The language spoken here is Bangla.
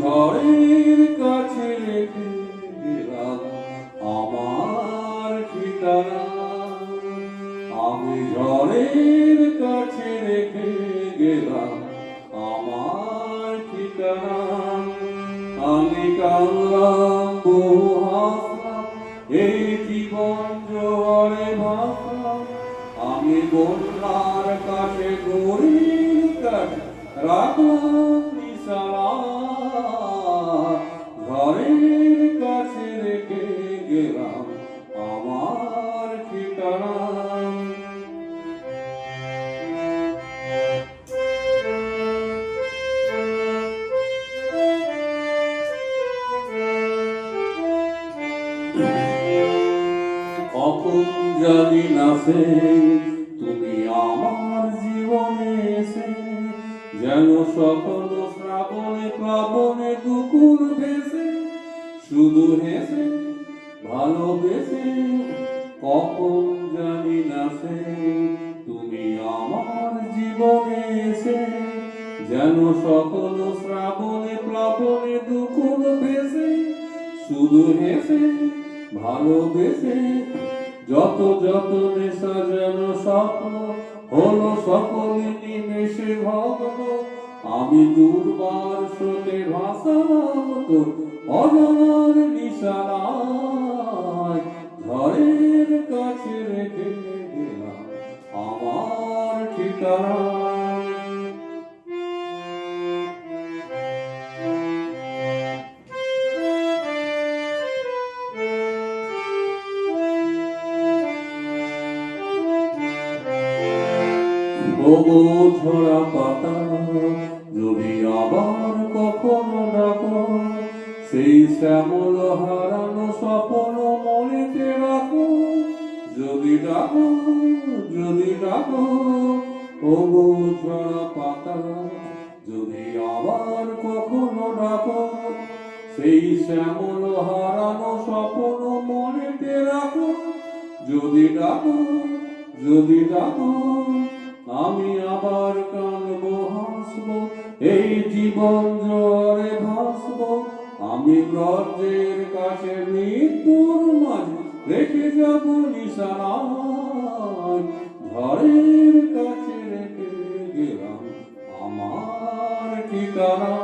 ঝড়ের কাছে রেখে গেলাম আমার ঠিকানা। আমি ঝড়ের কাছে রেখে গেলাম আমার ঠিকানা। আমি কাঁদলাম বহু হাসলাম, এই জীবন জোয়ারে ভাসলাম। আমি বন্যার কাছে গরিব কাছে রাখলাম নিশানা ঘরের কাছে গেলাম আমার তুমি আমার জীবনে এসে যেন সকল প্লাবনে দুকুল ভেসে, শুধু হেসে, ভালোবেসে, কখন জানি না সে, তুমি আমার জীবনে এসে, যেন সকল শ্রাবণে, প্লাবনে দুকুল ভেসে, শুধু হেসে, ভালোবেসে, যত যত নেশা যেন স্বপ্ন, হলো সকলে নিমেষে ভগ্ন আমি দুর্বার স্রোতে ভাসালাম তো অজানার নিশানায় ঝড়ের কাছে রেখে গেলাম আমার ঠিকানা ঝরা পাতা শ্যামল হারানো স্বপ্ন মনেতে রাখো। যদি ডাকো যদি ডাকো তবু ঝরা পাতা যদি আবার কখনো ডাকো, সেই শ্যামল হারানো স্বপ্ন মনেতে রাখো। যদি ডাকো যদি ডাকো, আমি আবার কানবো, হাসবো। এই জীবন জোয়ারে ভাসবো নিম্নদের কাছে মৃত্যুর মাঝে রেখে যাব নিশানায়। ঘরের কাছে রেখে গেলাম আমার ঠিকানা